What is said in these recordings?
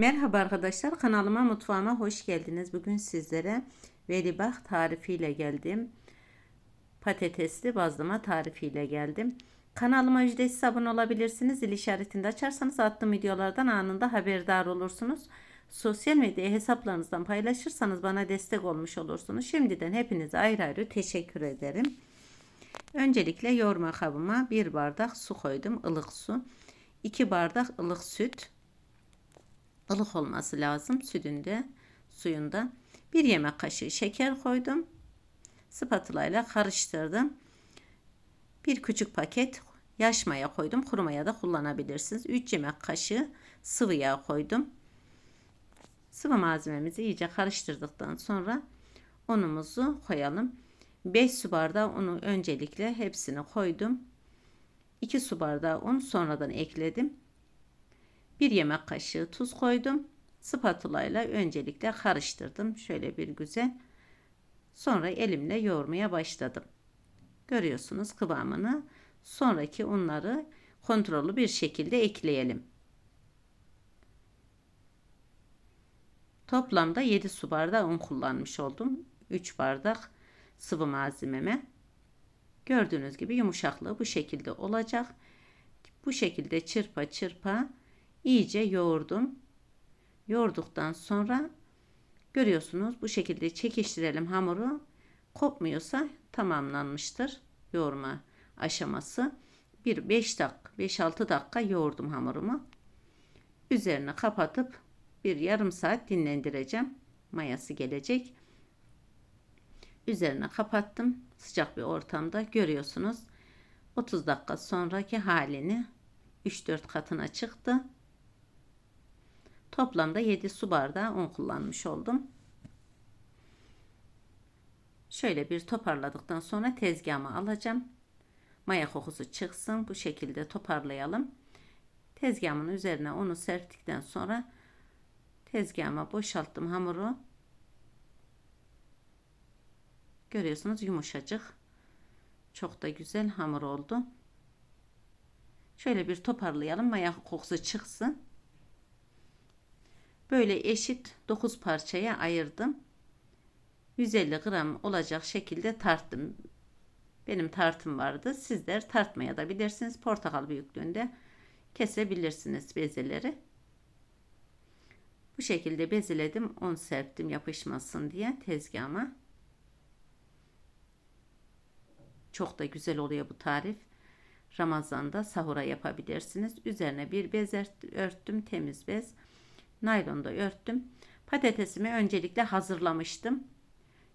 Merhaba arkadaşlar kanalıma mutfağıma hoş geldiniz. Bugün sizlere velibah tarifiyle geldim. Patatesli bazlama tarifiyle geldim. Kanalıma ücretsiz abone olabilirsiniz. Zil işaretini açarsanız attığım videolardan anında haberdar olursunuz. Sosyal medya hesaplarınızdan paylaşırsanız bana destek olmuş olursunuz. Şimdiden hepinize ayrı ayrı teşekkür ederim. Öncelikle yoğurma kabıma bir bardak su koydum. ılık su. 2 bardak ılık süt ılık olması lazım sütünde suyunda. Bir yemek kaşığı şeker koydum. Spatula ile karıştırdım. Bir küçük paket yaş maya koydum. Kuru maya da kullanabilirsiniz. 3 yemek kaşığı sıvı yağ koydum. Sıvı malzememizi iyice karıştırdıktan sonra unumuzu koyalım. 5 su bardağı unu öncelikle hepsini koydum. 2 su bardağı un sonradan ekledim. 1 yemek kaşığı tuz koydum. Spatula ile öncelikle karıştırdım. Şöyle bir güzel. Sonra elimle yoğurmaya başladım. Görüyorsunuz kıvamını. Sonraki unları kontrollü bir şekilde ekleyelim. Toplamda 7 su bardağı un kullanmış oldum. 3 bardak sıvı malzememe. Gördüğünüz gibi yumuşaklığı bu şekilde olacak. Bu şekilde çırpa çırpa iyice yoğurdum. Yoğurduktan sonra görüyorsunuz bu şekilde çekiştirelim hamuru. Kopmuyorsa tamamlanmıştır yoğurma aşaması. Bir 5 dakika 5-6 dakika yoğurdum hamurumu. Üzerine kapatıp bir yarım saat dinlendireceğim. Mayası gelecek. Üzerine kapattım. Sıcak bir ortamda görüyorsunuz. 30 dakika sonraki halini 3-4 katına çıktı. Toplamda 7 su bardağı un kullanmış oldum. Şöyle bir toparladıktan sonra tezgahıma alacağım. Maya kokusu çıksın. Bu şekilde toparlayalım. Tezgahımın üzerine unu serptikten sonra tezgahıma boşalttım hamuru. Görüyorsunuz yumuşacık. Çok da güzel hamur oldu. Şöyle bir toparlayalım. Maya kokusu çıksın. Böyle eşit 9 parçaya ayırdım. 150 gram olacak şekilde tarttım. Benim tartım vardı. Sizler tartmaya da bilirsiniz. Portakal büyüklüğünde kesebilirsiniz bezeleri. Bu şekilde bezeledim. Un serptim yapışmasın diye tezgahıma. Çok da güzel oluyor bu tarif. Ramazan'da sahura yapabilirsiniz. Üzerine bir bez örttüm. Temiz bez naylonda örttüm. Patatesimi öncelikle hazırlamıştım.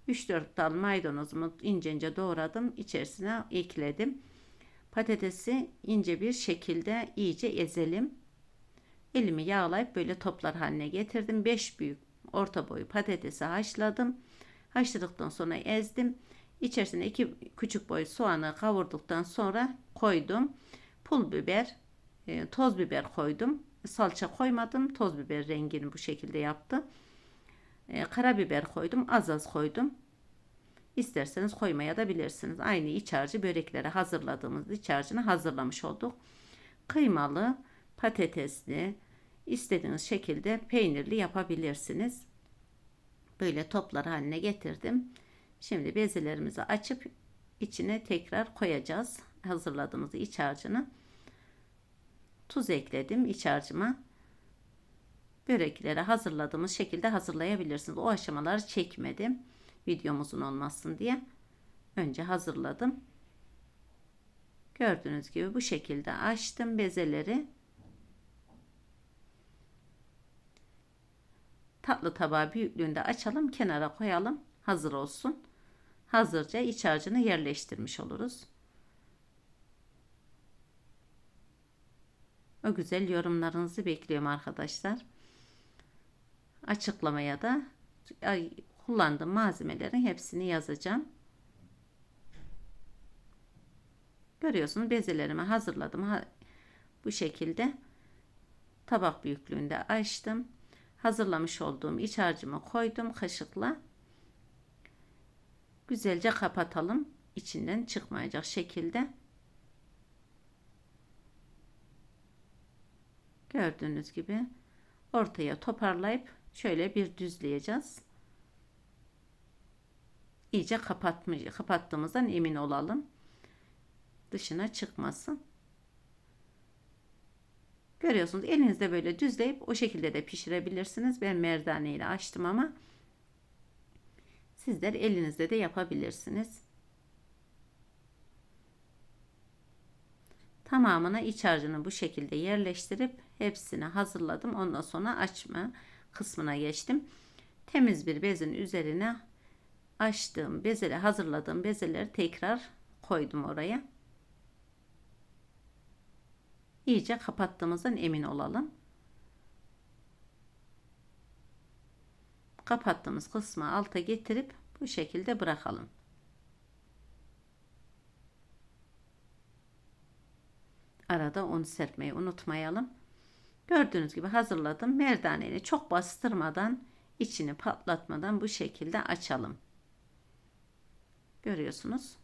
3-4 dal maydanozumu ince ince doğradım. İçerisine ekledim. Patatesi ince bir şekilde iyice ezelim. Elimi yağlayıp böyle toplar haline getirdim. 5 büyük orta boyu patatesi haşladım. Haşladıktan sonra ezdim. İçerisine 2 küçük boy soğanı kavurduktan sonra koydum. Pul biber, e, toz biber koydum salça koymadım. Toz biber rengini bu şekilde yaptı. E, karabiber koydum. Az az koydum. İsterseniz koymaya da bilirsiniz. Aynı iç harcı böreklere hazırladığımız iç harcını hazırlamış olduk. Kıymalı, patatesli, istediğiniz şekilde peynirli yapabilirsiniz. Böyle toplar haline getirdim. Şimdi bezelerimizi açıp içine tekrar koyacağız. Hazırladığımız iç harcını tuz ekledim iç harcıma. Börekleri hazırladığımız şekilde hazırlayabilirsiniz. O aşamaları çekmedim. Videomuzun olmasın diye. Önce hazırladım. Gördüğünüz gibi bu şekilde açtım bezeleri. Tatlı tabağı büyüklüğünde açalım, kenara koyalım. Hazır olsun. Hazırca iç harcını yerleştirmiş oluruz. O güzel yorumlarınızı bekliyorum arkadaşlar. Açıklamaya da kullandığım malzemelerin hepsini yazacağım. Görüyorsunuz bezelerimi hazırladım. Bu şekilde tabak büyüklüğünde açtım. Hazırlamış olduğum iç harcımı koydum kaşıkla. Güzelce kapatalım. İçinden çıkmayacak şekilde. Gördüğünüz gibi ortaya toparlayıp şöyle bir düzleyeceğiz. İyice kapatmış, kapattığımızdan emin olalım. Dışına çıkmasın. Görüyorsunuz elinizde böyle düzleyip o şekilde de pişirebilirsiniz. Ben merdane ile açtım ama sizler elinizde de yapabilirsiniz. Tamamına iç harcını bu şekilde yerleştirip hepsini hazırladım. Ondan sonra açma kısmına geçtim. Temiz bir bezin üzerine açtığım bezeleri hazırladığım bezeleri tekrar koydum oraya. İyice kapattığımızdan emin olalım. Kapattığımız kısmı alta getirip bu şekilde bırakalım. Arada onu serpmeyi unutmayalım. Gördüğünüz gibi hazırladım. Merdaneyle çok bastırmadan, içini patlatmadan bu şekilde açalım. Görüyorsunuz.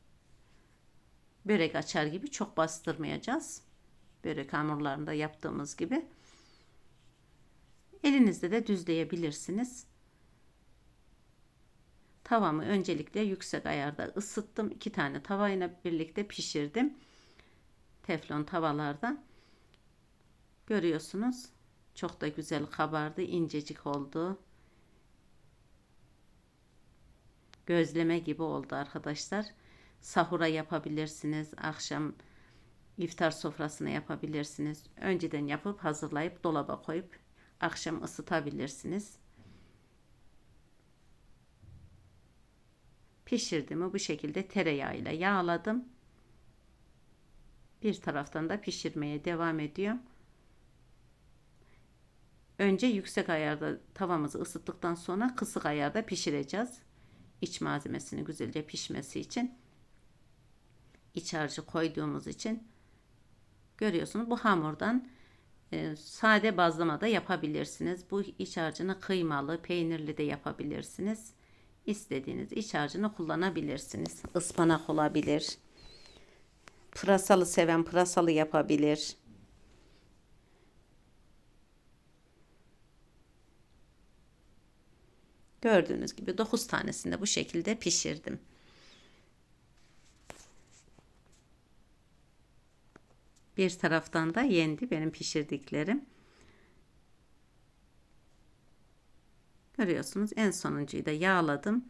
Börek açar gibi çok bastırmayacağız. Börek hamurlarında yaptığımız gibi. Elinizde de düzleyebilirsiniz. Tavamı öncelikle yüksek ayarda ısıttım. İki tane tavayla birlikte pişirdim. Teflon tavalarda. Görüyorsunuz. Çok da güzel kabardı. incecik oldu. Gözleme gibi oldu arkadaşlar. Sahura yapabilirsiniz. Akşam iftar sofrasına yapabilirsiniz. Önceden yapıp hazırlayıp dolaba koyup akşam ısıtabilirsiniz. Pişirdiğimi bu şekilde tereyağıyla yağladım. Bir taraftan da pişirmeye devam ediyorum. Önce yüksek ayarda tavamızı ısıttıktan sonra kısık ayarda pişireceğiz. İç malzemesini güzelce pişmesi için. iç harcı koyduğumuz için görüyorsunuz bu hamurdan e, sade bazlama da yapabilirsiniz. Bu iç harcını kıymalı, peynirli de yapabilirsiniz. İstediğiniz iç harcını kullanabilirsiniz. Ispanak olabilir. Pırasalı seven pırasalı yapabilir. Gördüğünüz gibi 9 tanesini de bu şekilde pişirdim. Bir taraftan da yendi benim pişirdiklerim. Görüyorsunuz en sonuncuyu da yağladım.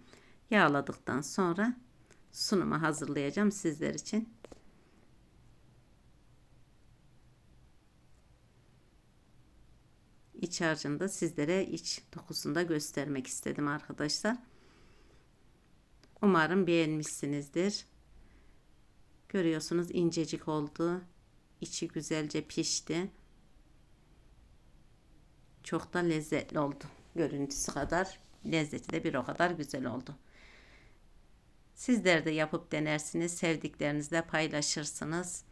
Yağladıktan sonra sunumu hazırlayacağım sizler için. İç harcını sizlere iç dokusunda göstermek istedim arkadaşlar. Umarım beğenmişsinizdir. Görüyorsunuz incecik oldu. İçi güzelce pişti. Çok da lezzetli oldu. Görüntüsü kadar lezzeti de bir o kadar güzel oldu. Sizler de yapıp denersiniz. Sevdiklerinizle paylaşırsınız.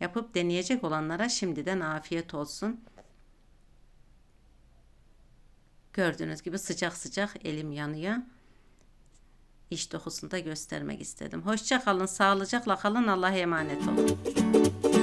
Yapıp deneyecek olanlara şimdiden afiyet olsun. Gördüğünüz gibi sıcak sıcak elim yanıyor. İş dokusunu da göstermek istedim. Hoşça kalın, sağlıcakla kalın. Allah'a emanet olun.